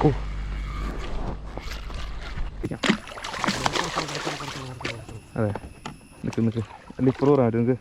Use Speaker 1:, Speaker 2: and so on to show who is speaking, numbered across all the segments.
Speaker 1: ഓ അതെ നിൽക്ക് നിൽക്ക് അല്ല ഇപ്പുറം പറയാം നിൽക്ക്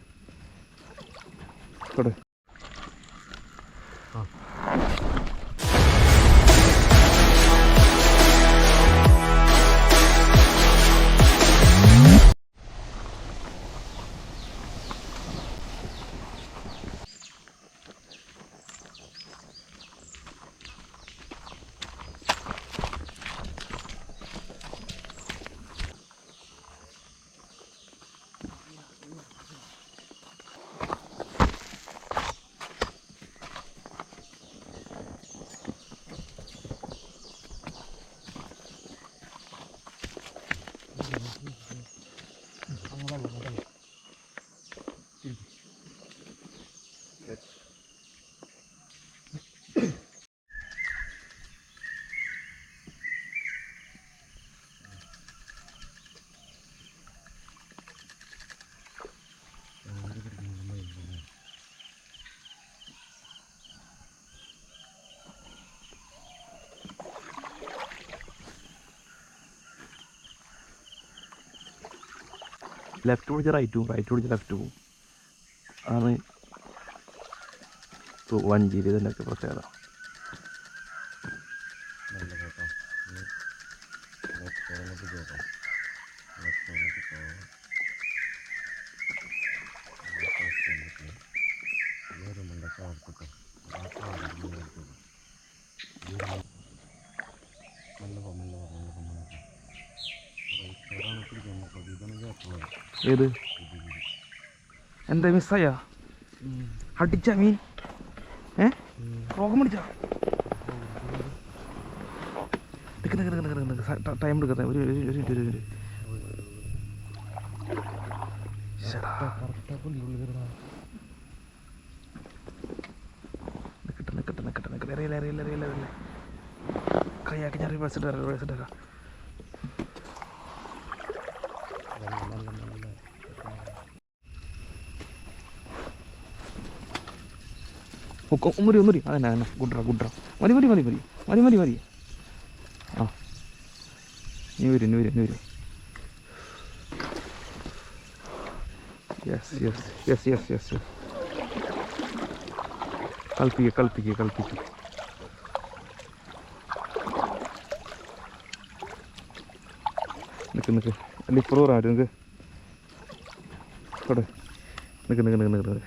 Speaker 1: ലെഫ്റ്റ് പിടിച്ച് റൈറ്റ് പോകും റൈറ്റ് പിടിച്ച് ലെഫ്റ്റ് പോകും ആണ്. വഞ്ചിയിൽ ഇതിന്റെയൊക്കെ പ്രത്യേകത. ഏത് എന്താ മിസ്സായ അടിച്ച മീൻ ഏ രോഗം പിടിച്ച ടൈം എടുക്കട്ടെ ഒരു ഒരു ഒരു മിനിറ്റ് ഒരു മിനിറ്റ് ശ്ശെടാ. നിക്കട്ടെ നിക്കട്ടെ നിക്കട്ടെ നിക്കട്ടെ അറിയില്ല അറിയില്ല അറിയില്ല അറിയില്ല കൈയാക്കി ഞാൻ റിവേഴ്സ് ഇട്ട് തരാം റിവേഴ്സ് മുറി ഒക്ക- ഒന്നുകൂടി ഒന്നുകൂടി അതന്നെ ഗുഡ്ര ഗുഡ്ര മതി മതി മതി മതി. മതി മതി മതി. ആ. നീ വരും നീ വരും നീ വരും. Yes yes yes yes yes yes കൽപ്പിക്കുക കൽപ്പിക്കുക കൽപ്പിക്കുക നിൽക്ക് നിൽക്ക് അല്ല ഇപ്പുറം പറയാം നിൽക്ക് ഇവിടെ നിൽക്ക് നിൽക്ക് നിൽക്ക് നിൽക്ക്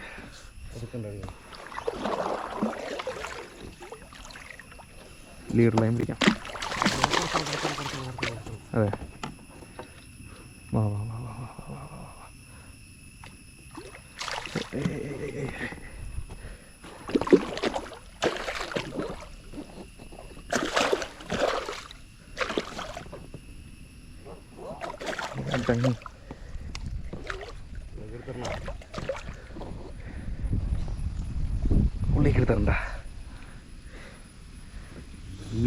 Speaker 1: ലീഡർ ലൈൻ പിടിക്കാം അതെ വാ വാ വാ വാ വാ വാ വാ വാ. അടങ്ങ്. ഉള്ളിലേക്ക് എടുത്തണ്ട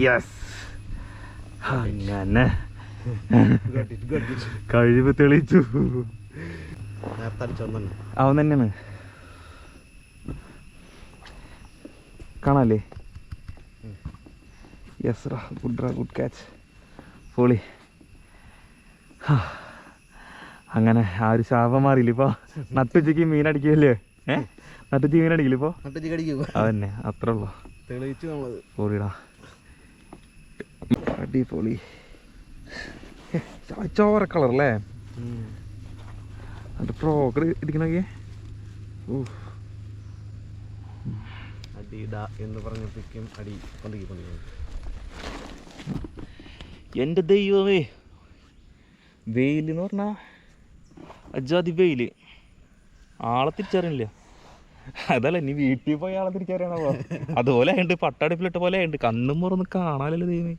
Speaker 1: യെസ് അങ്ങനെ. കഴിവ്
Speaker 2: അടിച്ചോന്നെ
Speaker 1: അവൻ തന്നെയാണ്. കാണാല്ലേ? യെസ് റാ. ഗുഡ് റാ. ഗുഡ് ക്യാച്ച് പൊളി. അങ്ങനെ ആ ഒരു ശാപം മാറിയില്ല ഇപ്പോൾ നട്ടുച്ചയ്ക്ക് മീൻ അടിക്കില്ലേ ഏഹ് നട്ടുച്ചയ്ക്ക് മീൻ അടിക്കില്ല ഇപ്പോൾ അതന്നെ അത്രേ ഉള്ളു. പൊളിടാ. അടിപൊളി. ചോര കളർ അല്ലേ? അത് ഫ്രോക്ക് ഇരിക്കണൊക്കെ
Speaker 2: എന്ന് പറഞ്ഞപ്പോഴേക്കും അടി
Speaker 1: എന്റെ ദൈവമേ. വെയിൽ എന്ന് പറഞ്ഞാൽ അജാതി വെയിൽ ആളെ തിരിച്ചറിയില്ല അതല്ല നീ വീട്ടിൽ പോയി ആളെ തിരിച്ചറിയണോ അതുപോലെ ഉണ്ട് പട്ടടുപ്പിലിട്ട പോലെ ഉണ്ട് കണ്ണും മുറന്ന് കാണാനല്ലോ ദൈവമേ.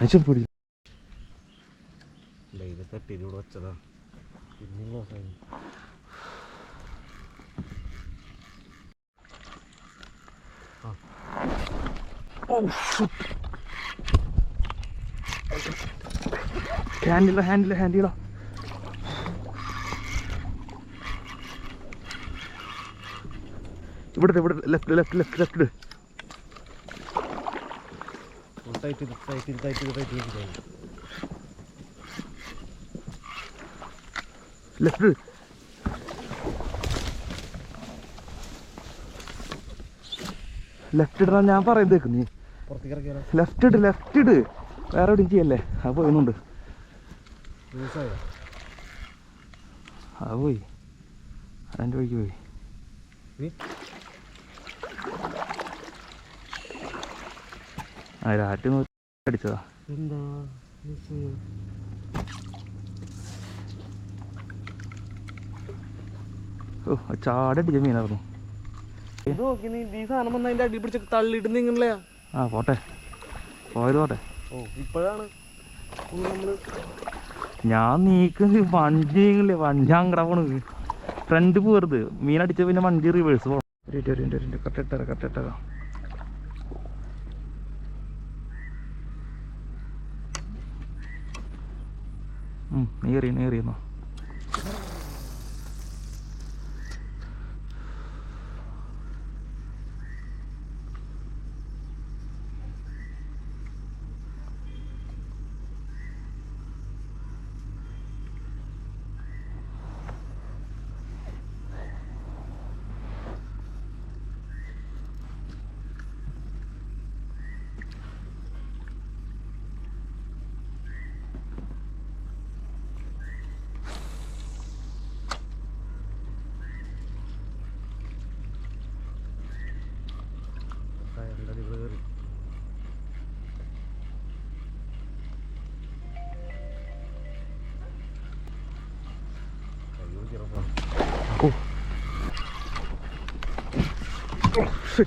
Speaker 1: അച്ഛൻ പൊടി.
Speaker 2: തട്ടിയിലൂടെ വെച്ചതാ.
Speaker 1: ഹാൻഡില ഹാൻഡില ഹാൻഡില ഇവിടെ ഇവിടെ ലെഫ്റ്റ് ലെഫ്റ്റ് ലെഫ്റ്റ് ലെഫ്റ്റ്
Speaker 2: ചെയ്ത് ടൈറ്റ് ചെയ്ത് ടൈറ്റ് ചെയ്ത്
Speaker 1: ലെഫ്റ്റ് ലെഫ്റ്റ് ഇടാൻ ഞാൻ പറയുന്നത് നീ.
Speaker 2: പുറത്തേക്ക് ഇറക്കിയാലോ
Speaker 1: ലെഫ്റ്റ് ഇട് ലെഫ്റ്റ് ഇട്. വേറെ എവിടെയും ചെയ്യല്ലേ? അത് പോയിന്നുണ്ട്. അത് പോയി. അതിന്റെ വഴിക്ക് പോയി. ആ അടിച്ചതാ.
Speaker 2: എന്താ?
Speaker 1: ഓ ചാടടിച്ച മീനായിരുന്നു.
Speaker 2: ഈ സാധനം വന്ന അതിന്റെ അടി പിടിച്ച് തള്ളിയിട്ട് നിങ്ങളെയാ
Speaker 1: ആ പോട്ടെ. പോയത് പോട്ടെ.
Speaker 2: ഓ ഇപ്പോഴാണ്.
Speaker 1: ഞാൻ നീക്കുന്നത് വണ്ടി നീങ്ങില്ലേ വണ്ടി അങ്ങട പോണത് ഫ്രണ്ട് പോരുത് മീനടിച്ച അടിച്ച പിന്നെ വണ്ടി റിവേഴ്സ് പോകണം കറക്റ്റ് ഇട്ടേരാ. ഉം, നീ എറിയ നീ お
Speaker 2: すっ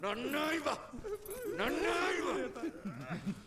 Speaker 2: なんな
Speaker 1: いわなんないわ